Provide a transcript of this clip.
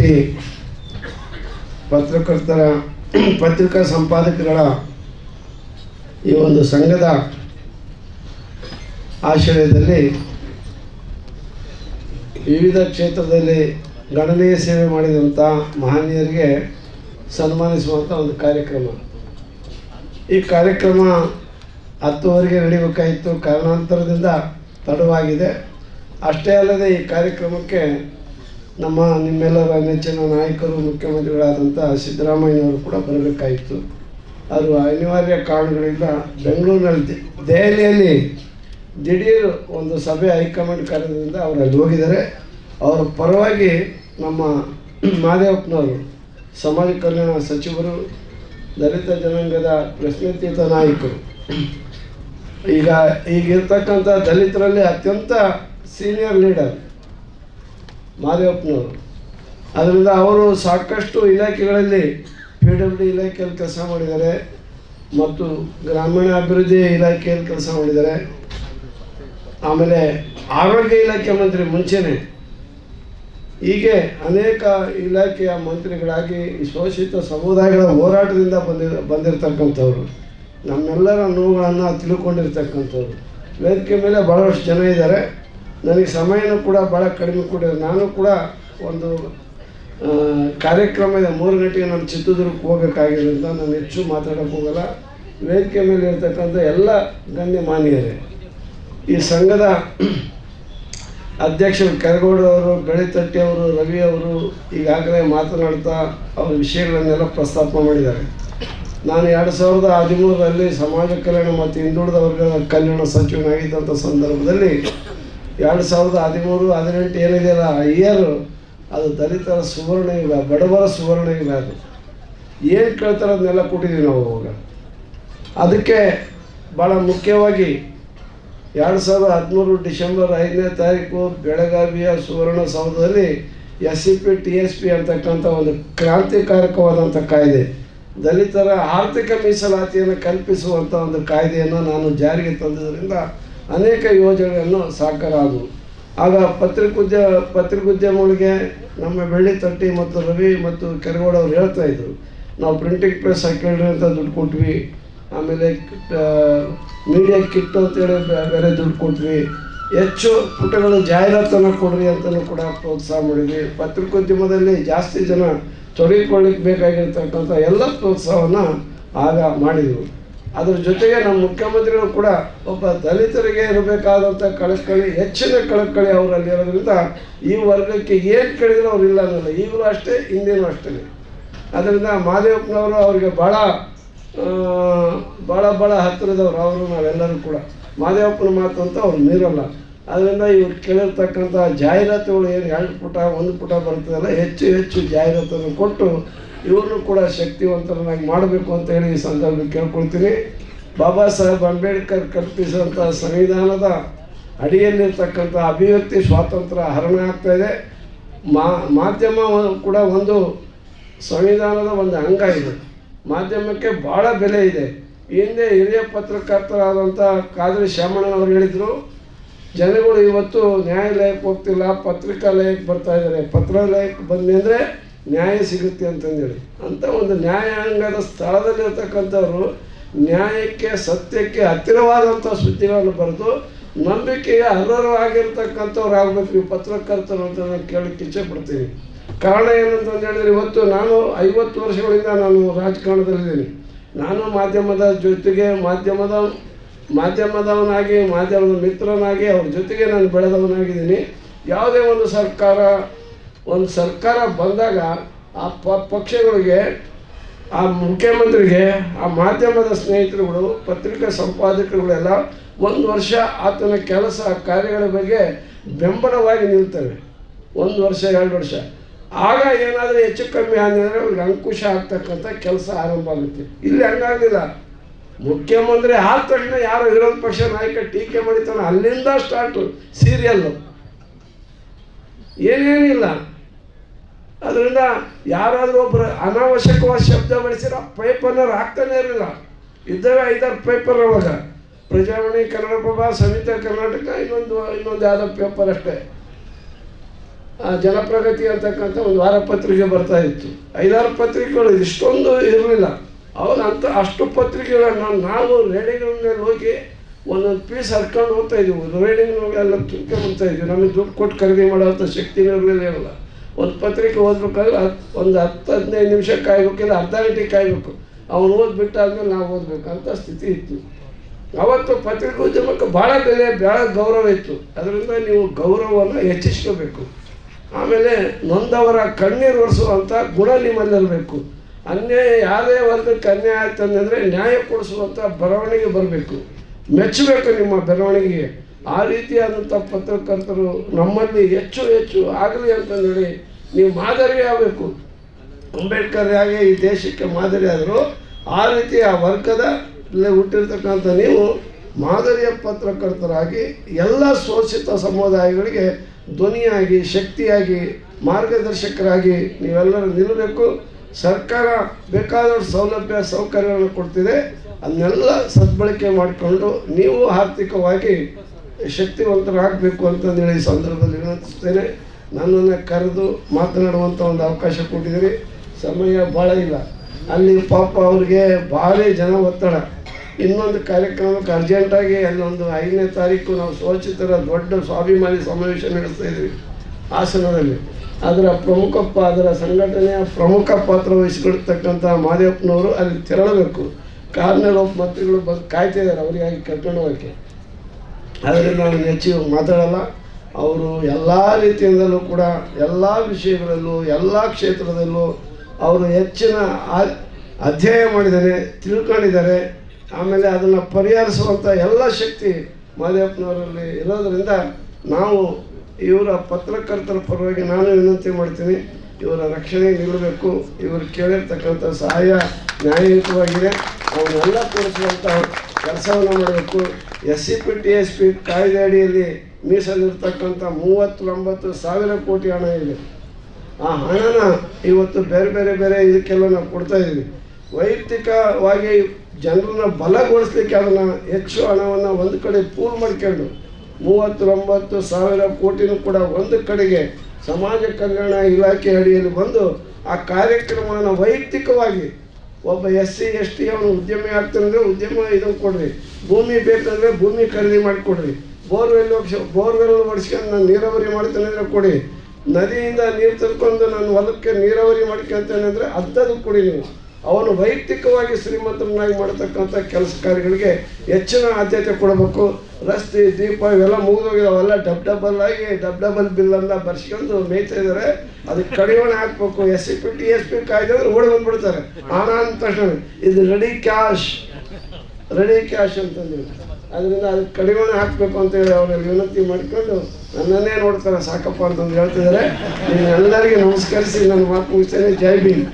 T ಪತ್ರಕರ್ತರ, ಪತ್ರಿಕಾ ಸಂಪಾದಕರುಗಳ ಈ ಒಂದು ಸಂಘದ ಆಶ್ರಯದಲ್ಲಿ ವಿವಿಧ ಕ್ಷೇತ್ರದಲ್ಲಿ ಗಣನೀಯ ಸೇವೆ ಮಾಡಿದಂಥ ಮಹನೀಯರಿಗೆ ಸನ್ಮಾನಿಸುವಂಥ ಒಂದು ಕಾರ್ಯಕ್ರಮ. ಈ ಕಾರ್ಯಕ್ರಮ ಹತ್ತುವರೆಗೆ ನಡೀಬೇಕಾಯಿತು. ಕಾರಣಾಂತರದಿಂದ ತಡವಾಗಿದೆ. ಅಷ್ಟೇ ಅಲ್ಲದೆ ಈ ಕಾರ್ಯಕ್ರಮಕ್ಕೆ ನಮ್ಮ ನಿಮ್ಮೆಲ್ಲರ ನೆಚ್ಚಿನ ನಾಯಕರು, ಮುಖ್ಯಮಂತ್ರಿಗಳಾದಂಥ ಸಿದ್ದರಾಮಯ್ಯನವರು ಕೂಡ ಬರಬೇಕಾಯಿತು ಅದು ಅನಿವಾರ್ಯ ಕಾರಣಗಳಿಂದ ಬೆಂಗಳೂರಿನಲ್ಲಿ ದೆಹಲಿಯಲ್ಲಿ ದಿಢೀರ್ ಒಂದು ಸಭೆ ಹೈಕಮಾಂಡ್ ಕಾರ್ಯದಿಂದ ಅವರು ಅಲ್ಲಿ ಹೋಗಿದ್ದಾರೆ. ಅವರ ಪರವಾಗಿ ನಮ್ಮ ಮಾದೇವಪ್ಪನವರು, ಸಮಾಜ ಕಲ್ಯಾಣ ಸಚಿವರು, ದಲಿತ ಜನಾಂಗದ ಪ್ರಶ್ನೆತೀತ ನಾಯಕರು, ಈಗ ಈಗಿರ್ತಕ್ಕಂಥ ದಲಿತರಲ್ಲಿ ಅತ್ಯಂತ ಸೀನಿಯರ್ ಲೀಡರ್ ಮಾದೇವಪ್ಪನವರು. ಅದರಿಂದ ಅವರು ಸಾಕಷ್ಟು ಇಲಾಖೆಗಳಲ್ಲಿ ಪಿ ಡಬ್ಲ್ಯೂ ಇಲಾಖೆಯಲ್ಲಿ ಕೆಲಸ ಮಾಡಿದ್ದಾರೆ ಮತ್ತು ಗ್ರಾಮೀಣ ಅಭಿವೃದ್ಧಿ ಇಲಾಖೆಯಲ್ಲಿ ಕೆಲಸ ಮಾಡಿದ್ದಾರೆ. ಆಮೇಲೆ ಆರೋಗ್ಯ ಇಲಾಖೆ ಮಂತ್ರಿ ಮುಂಚೆನೇ ಹೀಗೆ ಅನೇಕ ಇಲಾಖೆಯ ಮಂತ್ರಿಗಳಾಗಿ ಈ ಶೋಷಿತ ಸಮುದಾಯಗಳ ಹೋರಾಟದಿಂದ ಬಂದಿ, ಬಂದಿರತಕ್ಕಂಥವ್ರು. ನಮ್ಮೆಲ್ಲರ ನೋವುಗಳನ್ನು ತಿಳ್ಕೊಂಡಿರ್ತಕ್ಕಂಥವ್ರು ವೇದಿಕೆ ಮೇಲೆ ಭಾಳಷ್ಟು ಜನ ಇದ್ದಾರೆ. ನನಗೆ ಸಮಯನೂ ಕೂಡ ಭಾಳ ಕಡಿಮೆ ಕೊಟ್ಟಿದೆ ನಾನು ಕೂಡ ಒಂದು ಕಾರ್ಯಕ್ರಮ ಇದೆ ಮೂರು ಗಂಟೆಗೆ ನಾನು ಚಿತ್ರದುರ್ಗಕ್ಕೆ ಹೋಗಬೇಕಾಗಿರೋದ್ರಿಂದ ನಾನು ಹೆಚ್ಚು ಮಾತಾಡೋಕ್ಕೆ ಹೋಗಲ್ಲ. ವೇದಿಕೆ ಮೇಲೆ ಇರತಕ್ಕಂಥ ಎಲ್ಲ ಗಣ್ಯ ಮಾನ್ಯರೇ, ಈ ಸಂಘದ ಅಧ್ಯಕ್ಷರು ಕರಗೌಡವರು ಬೆಳಿತಟ್ಟಿ ಅವರು, ರವಿ ಅವರು ಈಗಾಗಲೇ ಮಾತನಾಡ್ತಾ ಅವರ ವಿಷಯಗಳನ್ನೆಲ್ಲ ಪ್ರಸ್ತಾಪ ಮಾಡಿದ್ದಾರೆ. ನಾನು ಎರಡು ಸಾವಿರದ ಹದಿಮೂರರಲ್ಲಿ ಸಮಾಜ ಕಲ್ಯಾಣ ಮತ್ತು ಹಿಂದುಳಿದ ವರ್ಗದ ಕಲ್ಯಾಣ ಸಚಿವನಾಗಿದ್ದಂಥ ಸಂದರ್ಭದಲ್ಲಿ ಎರಡು ಸಾವಿರದ ಹದಿಮೂರು, ಹದಿನೆಂಟು ಏನಿದೆಯಲ್ಲ ಇಯರ್ ಅದು ದಲಿತರ ಸುವರ್ಣ ಯುಗ ಬಡವರ ಸುವರ್ಣ ಯುಗ ಅದು. ಏನು ಕೇಳ್ತಾರೆ ಅದನ್ನೆಲ್ಲ ಕೊಟ್ಟಿದ್ದೀವಿ ನಾವು ಅವಾಗ ಅದಕ್ಕೆ ಭಾಳ ಮುಖ್ಯವಾಗಿ ಎರಡು ಸಾವಿರದ ಹದಿಮೂರು ಡಿಸೆಂಬರ್ ಐದನೇ ತಾರೀಕು ಬೆಳಗಾವಿಯ ಸುವರ್ಣಸೌಧದಲ್ಲಿ S C P T S P ಅಂತಕ್ಕಂಥ ಒಂದು ಕ್ರಾಂತಿಕಾರಕವಾದಂಥ ಕಾಯ್ದೆ, ದಲಿತರ ಆರ್ಥಿಕ ಮೀಸಲಾತಿಯನ್ನು ಕಲ್ಪಿಸುವಂಥ ಒಂದು ಕಾಯ್ದೆಯನ್ನು ನಾನು ಜಾರಿಗೆ ತಂದಿದ್ದರಿಂದ ಅನೇಕ ಯೋಜನೆಗಳನ್ನು ಸಾಕಾರ ಆದವು ಆಗ ಪತ್ರಿಕೋದ್ಯ, ಪತ್ರಿಕೋದ್ಯಮಗಳಿಗೆ ನಮ್ಮ ಬೆಳ್ಳಿ ತಟ್ಟಿ ಮತ್ತು ರವಿ ಮತ್ತು ಕೆರಗೋಡ ಅವ್ರು ಹೇಳ್ತಾ ಇದ್ರು. ನಾವು ಪ್ರಿಂಟಿಂಗ್ ಪ್ರೆಸ್ ಹಾಕಿಡ್ರಿ ಅಂತ ದುಡ್ಡು ಕೊಟ್ವಿ. ಆಮೇಲೆ ಮೀಡಿಯಾ ಕಿಟ್ ಅಂತೇಳಿ ಬೇರೆ ದುಡ್ಡು ಕೊಟ್ವಿ. ಹೆಚ್ಚು ಪುಟಗಳು ಜಾಹೀರಾತನ್ನು ಕೊಡ್ರಿ ಅಂತಲೂ ಕೂಡ ಪ್ರೋತ್ಸಾಹ ಮಾಡಿದ್ವಿ. ಪತ್ರಿಕೋದ್ಯಮದಲ್ಲಿ ಜಾಸ್ತಿ ಜನ ತೊಡಗಿಕೊಳ್ಳಿಕ್ಕೆ ಬೇಕಾಗಿರ್ತಕ್ಕಂಥ ಎಲ್ಲ ಪ್ರೋತ್ಸಾಹವನ್ನು ಆಗ ಮಾಡಿದೆವು. ಅದ್ರ ಜೊತೆಗೆ ನಮ್ಮ ಮುಖ್ಯಮಂತ್ರಿಗಳು ಕೂಡ ಒಬ್ಬ ದಲಿತರಿಗೆ ಇರಬೇಕಾದಂಥ ಕಳಕಳಿ, ಹೆಚ್ಚಿನ ಕಳಕಳಿ ಅವರಲ್ಲಿ ಇರೋದ್ರಿಂದ ಈ ವರ್ಗಕ್ಕೆ ಏನು ಕೇಳಿದ್ರು ಅವ್ರು ಇಲ್ಲ ಅನ್ನೋಲ್ಲ. ಈಗಲೂ ಅಷ್ಟೇ, ಹಿಂದೇನೂ ಅಷ್ಟೇ. ಅದರಿಂದ ಮಾದೇವಪ್ಪನವರು ಅವರಿಗೆ ಭಾಳ ಭಾಳ ಭಾಳ ಹತ್ತಿರದವ್ರು ಅವರು ನಾವೆಲ್ಲರೂ ಕೂಡ. ಮಾದೇವಪ್ಪನ ಮಾತು ಅಂತ ಅವ್ರು ಮೀರಲ್ಲ. ಅದರಿಂದ ಇವ್ರು ಕೇಳಿರ್ತಕ್ಕಂಥ ಜಾಹೀರಾತುಗಳು ಏನು ಎರಡು ಪುಟ, ಒಂದು ಪುಟ ಬರ್ತದಲ್ಲ, ಹೆಚ್ಚು ಹೆಚ್ಚು ಜಾಹೀರಾತನ್ನು ಕೊಟ್ಟು ಇವ್ರನ್ನೂ ಕೂಡ ಶಕ್ತಿವಂತರನ್ನಾಗಿ ಮಾಡಬೇಕು ಅಂತ ಹೇಳಿ ಈ ಸಂದರ್ಭದಲ್ಲಿ ಕೇಳ್ಕೊಳ್ತೀನಿ. ಬಾಬಾ ಸಾಹೇಬ್ ಅಂಬೇಡ್ಕರ್ ಕಲ್ಪಿಸಿದಂಥ ಸಂವಿಧಾನದ ಅಡಿಯಲ್ಲಿರ್ತಕ್ಕಂಥ ಅಭಿವ್ಯಕ್ತಿ, ಸ್ವಾತಂತ್ರ್ಯ ಹರಣ ಆಗ್ತಾ ಇದೆ. ಮಾ, ಮಾಧ್ಯಮ ಕೂಡ ಒಂದು ಸಂವಿಧಾನದ ಒಂದು ಅಂಗ ಇದೆ. ಮಾಧ್ಯಮಕ್ಕೆ ಭಾಳ ಬೆಲೆ ಇದೆ. ಹಿಂದೆ ಹಿರಿಯ ಪತ್ರಕರ್ತರಾದಂಥ ಕಾದ್ರಿ ಶ್ಯಾಮಣ್ಣನವರು ಹೇಳಿದರು, ಜನಗಳು ಇವತ್ತು ನ್ಯಾಯಾಲಯಕ್ಕೆ ಹೋಗ್ತಿಲ್ಲ, ಪತ್ರಿಕಾಲಯಕ್ಕೆ ಬರ್ತಾ ಇದ್ದಾರೆ. ಪತ್ರಾಲಯಕ್ಕೆ ಬಂದ್ವಿ ಅಂದರೆ ನ್ಯಾಯ ಸಿಗುತ್ತೆ ಅಂತಂದೇಳಿ. ಅಂಥ ಒಂದು ನ್ಯಾಯಾಂಗದ ಸ್ಥಳದಲ್ಲಿರ್ತಕ್ಕಂಥವ್ರು ನ್ಯಾಯಕ್ಕೆ, ಸತ್ಯಕ್ಕೆ ಹತ್ತಿರವಾದಂಥ ಸುದ್ದಿಗಳನ್ನು ಬರೆದು ನಂಬಿಕೆಗೆ ಅರ್ಹರು ಆಗಿರ್ತಕ್ಕಂಥವ್ರು ಆಗಬೇಕು, ನೀವು ಪತ್ರಕರ್ತರು ಅಂತ ನಾನು ಕೇಳಕ್ಕೆ ಇಚ್ಛೆ ಪಡ್ತೀನಿ. ಕಾರಣ ಏನಂತಂದು ಹೇಳಿದ್ರೆ ಇವತ್ತು ನಾನು ಐವತ್ತು ವರ್ಷಗಳಿಂದ ನಾನು ರಾಜಕಾರಣದಲ್ಲಿದ್ದೀನಿ. ನಾನು ಮಾಧ್ಯಮದ ಜೊತೆಗೆ ಮಾಧ್ಯಮದ, ಮಾಧ್ಯಮದವನಾಗಿ, ಮಾಧ್ಯಮದ ಮಿತ್ರನಾಗಿ ಅವ್ರ ಜೊತೆಗೆ ನಾನು ಬೆಳೆದವನಾಗಿದ್ದೀನಿ. ಯಾವುದೇ ಒಂದು ಸರ್ಕಾರ ಒಂದು ಸರ್ಕಾರ ಬಂದಾಗ ಆ ಪ, ಪಕ್ಷಗಳಿಗೆ, ಆ ಮುಖ್ಯಮಂತ್ರಿಗೆ, ಆ ಮಾಧ್ಯಮದ ಸ್ನೇಹಿತರುಗಳು, ಪತ್ರಿಕಾ ಸಂಪಾದಕರುಗಳೆಲ್ಲ ಒಂದು ವರ್ಷ ಆತನ ಕೆಲಸ, ಕಾರ್ಯಗಳ ಬಗ್ಗೆ ಬೆಂಬಲವಾಗಿ ನಿಲ್ತವೆ. ಒಂದು ವರ್ಷ, ಎರಡು ವರ್ಷ. ಆಗ ಏನಾದರೂ ಹೆಚ್ಚು ಕಮ್ಮಿ ಅಂದರೆ ಅವ್ರಿಗೆ ಅಂಕುಶ ಆಗ್ತಕ್ಕಂಥ ಕೆಲಸ ಆರಂಭ ಆಗುತ್ತೆ. ಇಲ್ಲಿ ಹಂಗಾಗಲಿಲ್ಲ. ಮುಖ್ಯಮಂತ್ರಿ ಆದ ತಕ್ಷಣ ಯಾರು ವಿರೋಧ ಪಕ್ಷ ನಾಯಕ ಟೀಕೆ ಮಾಡಿತಾನೆ ಅಲ್ಲಿಂದ ಸ್ಟಾರ್ಟು ಸೀರಿಯಲ್ಲು. ಏನೇನಿಲ್ಲ. ಅದರಿಂದ ಯಾರಾದರೂ ಒಬ್ಬರು ಅನಾವಶ್ಯಕವಾದ ಶಬ್ದ ಬಳಸಿರೋ ಪೇಪರ್ನ ಹಾಕ್ತಾನೆ ಇರಲಿಲ್ಲ. ಇದ್ದಾವೆ ಐದಾರು ಪೇಪರ್ ಅವಾಗ ಪ್ರಜಾವಾಣಿ ಕನ್ನಡ ಕನ್ನಡಪ್ರಭ ಸಮಿತ ಕರ್ನಾಟಕ ಇನ್ನೊಂದು ಇನ್ನೊಂದು ಯಾವುದೋ ಪೇಪರ್ ಅಷ್ಟೇ. ಆ, ಜನಪ್ರಗತಿ ಅಂತಕ್ಕಂಥ ಒಂದು ವಾರ ಪತ್ರಿಕೆ ಬರ್ತಾ ಇತ್ತು. ಐದಾರು ಪತ್ರಿಕೆಗಳು ಇಷ್ಟೊಂದು ಇರಲಿಲ್ಲ. ಅವಾಗ ಅಂತ ಅಷ್ಟು ಪತ್ರಿಕೆಗಳನ್ನ ನಾವು ರೇಡಿಯೋಗಳ ಮೇಲೆ ಹೋಗಿ ಒಂದೊಂದು ಪೀಸ್ ಹರ್ಕೊಂಡು ಹೋಗ್ತಾ ಇದ್ವಿ. ತುಂಬ ತುಂಬ್ಕೊಂಡ್ಬರ್ತಾ ಇದ್ವಿ. ನಮಗೆ ದುಡ್ಡು ಕೊಟ್ಟು ಖರೀದಿ ಮಾಡೋವಂಥ ಶಕ್ತಿನೂ ಇರಲಿಲ್ಲ. ಇರಲ್ಲ ಒಂದು ಪತ್ರಿಕೆ ಓದ್ಬೇಕಾದ್ರೆ ಹತ್ತು ಒಂದು ಹತ್ತು ಹದಿನೈದು ನಿಮಿಷ ಕಾಯ್ಬೇಕಿಲ್ಲ ಅರ್ಧ ಗಂಟೆ ಕಾಯಬೇಕು. ಅವ್ನು ಓದ್ಬಿಟ್ಟಾದ್ಮೇಲೆ ನಾವು ಓದಬೇಕಂತ ಸ್ಥಿತಿ ಇತ್ತು. ಅವತ್ತು ಪತ್ರಿಕೋದ್ಯಮಕ್ಕೆ ಭಾಳ ಬೆಲೆ, ಭಾಳ ಗೌರವ ಇತ್ತು. ಅದರಿಂದ ನೀವು ಗೌರವವನ್ನು ಹೆಚ್ಚಿಸ್ಕೋಬೇಕು. ಆಮೇಲೆ ನೊಂದವರ ಕಣ್ಣೀರು ಒರೆಸುವಂಥ ಗುಣ ನಿಮ್ಮಲ್ಲಿರಬೇಕು. ಅನ್ಯಾಯ, ಯಾವುದೇ ವರ್ಗಕ್ಕೆ ಅನ್ಯಾಯ ಆಯ್ತು ನ್ಯಾಯ ಕೊಡಿಸುವಂಥ ಬರವಣಿಗೆ ಬರಬೇಕು. ಮೆಚ್ಚಬೇಕು ನಿಮ್ಮ ಬೆಳವಣಿಗೆಗೆ ಆ ರೀತಿಯಾದಂಥ ಪತ್ರಕರ್ತರು ನಮ್ಮಲ್ಲಿ ಹೆಚ್ಚು ಹೆಚ್ಚು ಆಗಲಿ ಅಂತಂದೇಳಿ ನೀವು ಮಾದರಿ ಆಗಬೇಕು. ಅಂಬೇಡ್ಕರ್ ಹೇಗೆ ಈ ದೇಶಕ್ಕೆ ಮಾದರಿ ಆದರು ಆ ರೀತಿ ಆ ವರ್ಗದ ಹುಟ್ಟಿರ್ತಕ್ಕಂಥ ನೀವು ಮಾದರಿಯ ಪತ್ರಕರ್ತರಾಗಿ ಎಲ್ಲ ಶೋಷಿತ ಸಮುದಾಯಗಳಿಗೆ ಧ್ವನಿಯಾಗಿ, ಶಕ್ತಿಯಾಗಿ, ಮಾರ್ಗದರ್ಶಕರಾಗಿ ನೀವೆಲ್ಲರೂ ನಿಲ್ಲಬೇಕು. ಸರ್ಕಾರ ಬೇಕಾದಷ್ಟು ಸೌಲಭ್ಯ, ಸೌಕರ್ಯಗಳನ್ನು ಕೊಡ್ತಿದೆ. ಅದನ್ನೆಲ್ಲ ಸದ್ಬಳಕೆ ಮಾಡಿಕೊಂಡು ನೀವು ಆರ್ಥಿಕವಾಗಿ ಶಕ್ತಿವಂತರಾಗಬೇಕು ಅಂತಂದೇಳಿ ಈ ಸಂದರ್ಭದಲ್ಲಿ ವಿನಂತಿಸ್ತೇನೆ ನನ್ನನ್ನು ಕರೆದು ಮಾತನಾಡುವಂಥ ಒಂದು ಅವಕಾಶ ಕೊಟ್ಟಿದ್ದೀರಿ. ಸಮಯ ಭಾಳ ಇಲ್ಲ. ಅಲ್ಲಿ ಪಾಪ ಅವ್ರಿಗೆ ಭಾರಿ ಜನ ಒತ್ತಡ. ಇನ್ನೊಂದು ಕಾರ್ಯಕ್ರಮಕ್ಕೆ ಅರ್ಜೆಂಟಾಗಿ ಅಲ್ಲೊಂದು ಐದನೇ ತಾರೀಕು ನಾವು ಶೋಚಿತರ ದೊಡ್ಡ ಸ್ವಾಭಿಮಾನಿ ಸಮಾವೇಶ ನಡೆಸ್ತಾ ಇದ್ವಿ ಹಾಸನದಲ್ಲಿ. ಅದರ ಪ್ರಮುಖ ಅದರ ಸಂಘಟನೆಯ ಪ್ರಮುಖ ಪಾತ್ರ ವಹಿಸಿಕೊಳ್ತಕ್ಕಂಥ ಮಾದೇವಪ್ಪನವರು ಅಲ್ಲಿ ತೆರಳಬೇಕು. ಕಾರ್ನಲ್ಲಿ ಒಬ್ಬ ಮಂತ್ರಿಗಳು ಬಂದು ಕಾಯ್ತಾ ಇದ್ದಾರೆ. ಅವರಿಗಾಗಿ ಕರ್ಕೊಂಡು ಹೋಗೋಕ್ಕೆ. ಅದರಿಂದ ನಾನು ಹೆಚ್ಚು ಮಾತಾಡಲ್ಲ. ಅವರು ಎಲ್ಲ ರೀತಿಯಿಂದಲೂ ಕೂಡ ಎಲ್ಲ ವಿಷಯಗಳಲ್ಲೂ, ಎಲ್ಲ ಕ್ಷೇತ್ರದಲ್ಲೂ ಅವರು ಹೆಚ್ಚಿನ ಅಧ್ಯಯನ ಮಾಡಿದ್ದಾರೆ, ತಿಳ್ಕೊಂಡಿದ್ದಾರೆ. ಆಮೇಲೆ ಅದನ್ನು ಪರಿಹರಿಸುವಂಥ ಎಲ್ಲ ಶಕ್ತಿ ಮಾದೇವಪ್ಪನವರಲ್ಲಿ ಇರೋದರಿಂದ ನಾವು ಇವರ ಪತ್ರಕರ್ತರ ಪರವಾಗಿ ನಾನು ವಿನಂತಿ ಮಾಡ್ತೀನಿ. ಇವರ ರಕ್ಷಣೆ ನಿಲ್ಲಬೇಕು. ಇವರು ಕೇಳಿರ್ತಕ್ಕಂಥ ಸಹಾಯ ನ್ಯಾಯಯುತವಾಗಿದೆ. ಅವನ್ನೆಲ್ಲ ಕೊಡಿಸುವಂಥ ಕೆಲಸವನ್ನು ಮಾಡಬೇಕು. S C P T S P ಕಾಯ್ದೆ ಅಡಿಯಲ್ಲಿ ಮೀಸಲಿರ್ತಕ್ಕಂಥ ಮೂವತ್ತೊಂಬತ್ತು ಸಾವಿರ ಕೋಟಿ ಹಣ ಇದೆ. ಆ ಹಣನ ಇವತ್ತು ಬೇರೆ ಬೇರೆ ಬೇರೆ ಇದಕ್ಕೆಲ್ಲ ನಾವು ಕೊಡ್ತಾ ಇದ್ದೀವಿ. ವೈಯಕ್ತಿಕವಾಗಿ ಜನರನ್ನ ಬಲಗೊಳಿಸ್ಲಿಕ್ಕೆ ಅದನ್ನು ಹೆಚ್ಚು ಹಣವನ್ನು ಒಂದು ಕಡೆ ಪೂಲ್ ಮಾಡ್ಕೊಂಡು ಮೂವತ್ತೊಂಬತ್ತು ಸಾವಿರ ಕೋಟಿನೂ ಕೂಡ ಒಂದು ಕಡೆಗೆ ಸಮಾಜ ಕಲ್ಯಾಣ ಇಲಾಖೆ ಅಡಿಯಲ್ಲಿ ಬಂದು ಆ ಕಾರ್ಯಕ್ರಮವನ್ನು ವೈಯಕ್ತಿಕವಾಗಿ ಒಬ್ಬ ಎಸ್ ಸಿ, ಎಸ್ ಟಿ ಅವನು ಉದ್ಯಮಿ ಆಗ್ತಾನಂದ್ರೆ ಉದ್ಯಮ ಇದನ್ನು ಕೊಡ್ರಿ. ಭೂಮಿ ಬೇಕಂದ್ರೆ ಭೂಮಿ ಖರೀದಿ ಮಾಡಿಕೊಡ್ರಿ. ಬೋರ್ವೆಲ್ ಬೋರ್ವೆಲ್ ಹೊಡ್ಸ್ಕೊಂಡು ನಾನು ನೀರಾವರಿ ಮಾಡ್ತೇನೆ ಅಂದರೆ ಕೊಡಿ. ನದಿಯಿಂದ ನೀರು ತರ್ಕೊಂಡು ನಾನು ಹೊಲಕ್ಕೆ ನೀರಾವರಿ ಮಾಡ್ಕೊಂತೇನೆ ಅಂದರೆ ಅಂಥದ್ದು ಕೊಡಿ ನೀವು. ಅವನು ವೈಯಕ್ತಿಕವಾಗಿ ಶ್ರೀಮಂತನಾಗಿ ಮಾಡತಕ್ಕಂಥ ಕೆಲಸ ಕಾರ್ಯಗಳಿಗೆ ಹೆಚ್ಚಿನ ಆದ್ಯತೆ ಕೊಡಬೇಕು. ರಸ್ತೆ, ದೀಪ ಇವೆಲ್ಲ ಮುಗಿದೋಗಿದಾವೆಲ್ಲ ಡಬ್ ಡಬಲ್ ಆಗಿ ಡಬ್ ಡಬಲ್ ಬಿಲ್ಲನ್ನು ಬರ್ಸ್ಕೊಂಡು ಮೇಯ್ತಾ ಇದ್ದಾರೆ ಅದಕ್ಕೆ ಕಡಿವಾಣ ಹಾಕ್ಬೇಕು. S C P, T S P ಕಾಯ್ದೆ ಅಂದ್ರೆ ಓಡಿ ಬಂದ್ಬಿಡ್ತಾರೆ. ಆನಂದ ತಕ್ಷಣ ಇದು ರೆಡಿ ಕ್ಯಾಶ್ ರೆಡಿ ಕ್ಯಾಶ್ ಅಂತಂದೇಳಿ ಅದರಿಂದ ಅದಕ್ಕೆ ಕಡಿವಾಣ ಹಾಕಬೇಕು ಅಂತೇಳಿ ಅವರಲ್ಲಿ ವಿನಂತಿ ಮಾಡ್ಕೊಂಡು ನನ್ನನ್ನೇ ನೋಡ್ತಾರೆ. ಸಾಕಪ್ಪ ಅಂತಂದು ಹೇಳ್ತಿದ್ದಾರೆ. ಎಲ್ಲರಿಗೂ ನಮಸ್ಕರಿಸಿ. ನನ್ನ ಮಾತು ಮುಗಿಸ್ತೇನೆ. ಜೈ ಭೀಮ್.